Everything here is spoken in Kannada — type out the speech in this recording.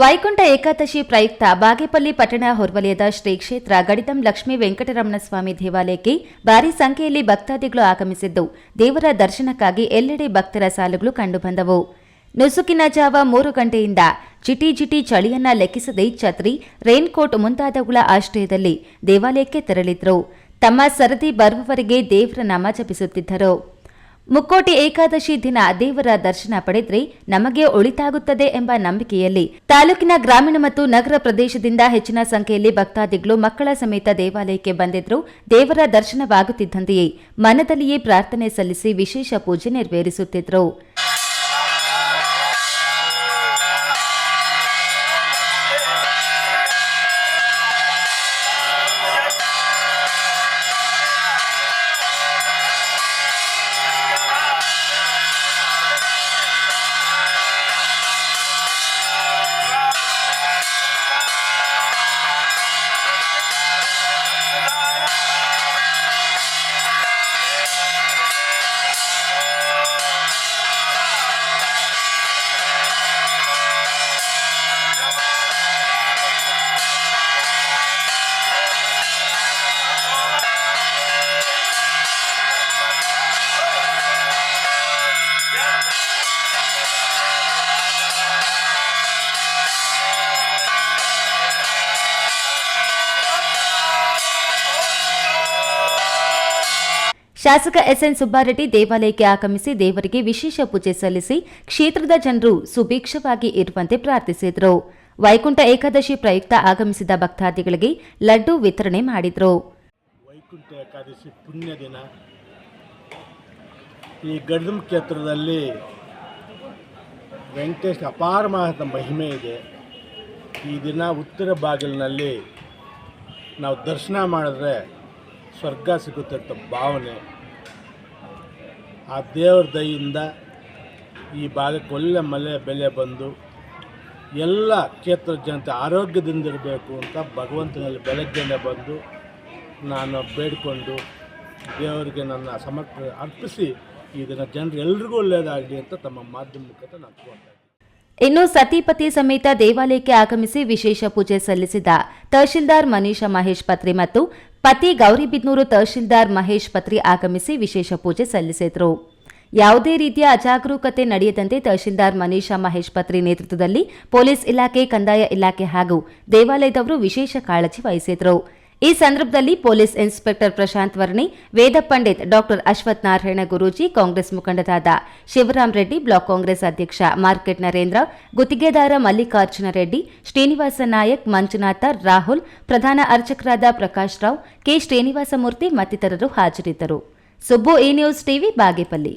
ವೈಕುಂಠ ಏಕಾದಶಿ ಪ್ರಯುಕ್ತ ಬಾಗೇಪಲ್ಲಿ ಪಟ್ಟಣ ಹೊರವಲಯದ ಶ್ರೀ ಕ್ಷೇತ್ರ ಗಡಿತಂ ಲಕ್ಷ್ಮೀ ವೆಂಕಟರಮಣ ಸ್ವಾಮಿ ದೇವಾಲಯಕ್ಕೆ ಭಾರೀ ಸಂಖ್ಯೆಯಲ್ಲಿ ಭಕ್ತಾದಿಗಳು ಆಗಮಿಸಿದ್ದು, ದೇವರ ದರ್ಶನಕ್ಕಾಗಿ ಎಲ್ಲೆಡೆ ಭಕ್ತರ ಸಾಲುಗಳು ಕಂಡುಬಂದವು. ನುಸುಕಿನ ಜಾವ ಮೂರು ಗಂಟೆಯಿಂದ ಜಿಟಿ ಜಿಟಿ ಚಳಿಯನ್ನ ಲೆಕ್ಕಿಸದೆ ಛತ್ರಿ, ರೈನ್ಕೋಟ್ ಮುಂತಾದವುಗಳ ಆಶ್ರಯದಲ್ಲಿ ದೇವಾಲಯಕ್ಕೆ ತೆರಳಿದ್ರು. ತಮ್ಮ ಸರದಿ ಬರುವವರೆಗೆ ದೇವರ ನಾಮ ಜಪಿಸುತ್ತಿದ್ದರು. ಮುಕ್ಕೋಟಿ ಏಕಾದಶಿ ದಿನ ದೇವರ ದರ್ಶನ ಪಡೆದ್ರೆ ನಮಗೆ ಒಳಿತಾಗುತ್ತದೆ ಎಂಬ ನಂಬಿಕೆಯಲ್ಲಿ ತಾಲೂಕಿನ ಗ್ರಾಮೀಣ ಮತ್ತು ನಗರ ಪ್ರದೇಶದಿಂದ ಹೆಚ್ಚಿನ ಸಂಖ್ಯೆಯಲ್ಲಿ ಭಕ್ತಾದಿಗಳು ಮಕ್ಕಳ ಸಮೇತ ದೇವಾಲಯಕ್ಕೆ ಬಂದಿದ್ರು. ದೇವರ ದರ್ಶನವಾಗುತ್ತಿದ್ದಂತೆಯೇ ಮನದಲ್ಲಿಯೇ ಪ್ರಾರ್ಥನೆ ಸಲ್ಲಿಸಿ ವಿಶೇಷ ಪೂಜೆ ನೆರವೇರಿಸುತ್ತಿದ್ರು. ಶಾಸಕ ಎಸ್ಎನ್ ಸುಬ್ಬಾರೆಡ್ಡಿ ದೇವಾಲಯಕ್ಕೆ ಆಗಮಿಸಿ ದೇವರಿಗೆ ವಿಶೇಷ ಪೂಜೆ ಸಲ್ಲಿಸಿ ಕ್ಷೇತ್ರದ ಜನರು ಸುಭಿಕ್ಷವಾಗಿ ಇರುವಂತೆ ಪ್ರಾರ್ಥಿಸಿದರು. ವೈಕುಂಠ ಏಕಾದಶಿ ಪ್ರಯುಕ್ತ ಆಗಮಿಸಿದ ಭಕ್ತಾದಿಗಳಿಗೆ ಲಡ್ಡು ವಿತರಣೆ ಮಾಡಿದರು. ವೈಕುಂಠ ಏಕಾದಶಿ ಪುಣ್ಯ ದಿನ. ಈ ಗಡ್ದಂ ಕ್ಷೇತ್ರದಲ್ಲಿ ವೆಂಕಟೇಶ್ ಅಪಾರ ಮಹತ್ವ ಮಹಿಮೆ ಇದೆ. ಈ ದಿನ ಉತ್ತರ ಬಾಗಿಲಿನಲ್ಲಿ ನಾವು ದರ್ಶನ ಮಾಡಿದ್ರೆ ಸ್ವರ್ಗ ಸಿಗುತ್ತೆ ಅಂತ ಭಾವನೆ ಆ ದೇವ್ರ ದಯಿಂದ ಈ ಭಾಗಕ್ಕೆ ಒಳ್ಳೆ ಮಲೆ ಬೆಲೆ ಬಂದು ಎಲ್ಲ ಕ್ಷೇತ್ರ ಜನತೆ ಆರೋಗ್ಯದಿಂದ ಇರಬೇಕು ಅಂತ ಭಗವಂತನಲ್ಲಿ ಬೆಳಗ್ಗೆನೆ ಬಂದು ನಾನು ಬೇಡಿಕೊಂಡು ದೇವರಿಗೆ ನನ್ನ ಸಮರ್ಪ, ಅರ್ಪಿಸಿ ಈ ದಿನ ಜನರು ಎಲ್ರಿಗೂ ಒಳ್ಳೆಯದಾಗಲಿ ಅಂತ ತಮ್ಮ ಮಾಧ್ಯಮ ಮುಖಾಂತರ ನಾನು. ಇನ್ನು ಸತಿಪತಿ ಸಮೇತ ದೇವಾಲಯಕ್ಕೆ ಆಗಮಿಸಿ ವಿಶೇಷ ಪೂಜೆ ಸಲ್ಲಿಸಿದ ತಹಶೀಲ್ದಾರ್ ಮನೀಷಾ ಮಹೇಶ್ ಪತ್ರಿ ಮತ್ತು ಪತಿ ಗೌರಿಬಿದ್ನೂರು ತಹಶೀಲ್ದಾರ್ ಮಹೇಶ್ ಪತ್ರಿ ಆಗಮಿಸಿ ವಿಶೇಷ ಪೂಜೆ ಸಲ್ಲಿಸಿದರು. ಯಾವುದೇ ರೀತಿಯ ಅಜಾಗರೂಕತೆ ನಡೆಯದಂತೆ ತಹಶೀಲ್ದಾರ್ ಮನೀಷಾ ಮಹೇಶ್ ಪತ್ರಿ ನೇತೃತ್ವದಲ್ಲಿ ಪೊಲೀಸ್ ಇಲಾಖೆ, ಕಂದಾಯ ಇಲಾಖೆ ಹಾಗೂ ದೇವಾಲಯದವರು ವಿಶೇಷ ಕಾಳಜಿ ವಹಿಸಿದರು. ಈ ಸಂದರ್ಭದಲ್ಲಿ ಪೊಲೀಸ್ ಇನ್ಸ್ಪೆಕ್ಟರ್ ಪ್ರಶಾಂತ್ ವರ್ಣಿ, ವೇದ ಪಂಡಿತ್ ಡಾಕ್ಟರ್ ಅಶ್ವಥ್ ನಾರಾಯಣ ಗುರೂಜಿ, ಕಾಂಗ್ರೆಸ್ ಮುಖಂಡರಾದ ಶಿವರಾಮ್ ರೆಡ್ಡಿ, ಬ್ಲಾಕ್ ಕಾಂಗ್ರೆಸ್ ಅಧ್ಯಕ್ಷ ಮಾರ್ಕೆಟ್ ನರೇಂದ್ರ, ಗುತ್ತಿಗೆದಾರ ಮಲ್ಲಿಕಾರ್ಜುನ ರೆಡ್ಡಿ, ಶ್ರೀನಿವಾಸ ನಾಯಕ್, ಮಂಜುನಾಥ, ರಾಹುಲ್, ಪ್ರಧಾನ ಅರ್ಚಕರಾದ ಪ್ರಕಾಶ್ ರಾವ್, ಕೆ ಶ್ರೀನಿವಾಸಮೂರ್ತಿ ಮತ್ತಿತರರು ಹಾಜರಿದ್ದರು. ಸುಬ್ಬು ಈ ನ್ಯೂಸ್ ಟಿವಿ, ಬಾಗೇಪಲ್ಲಿ.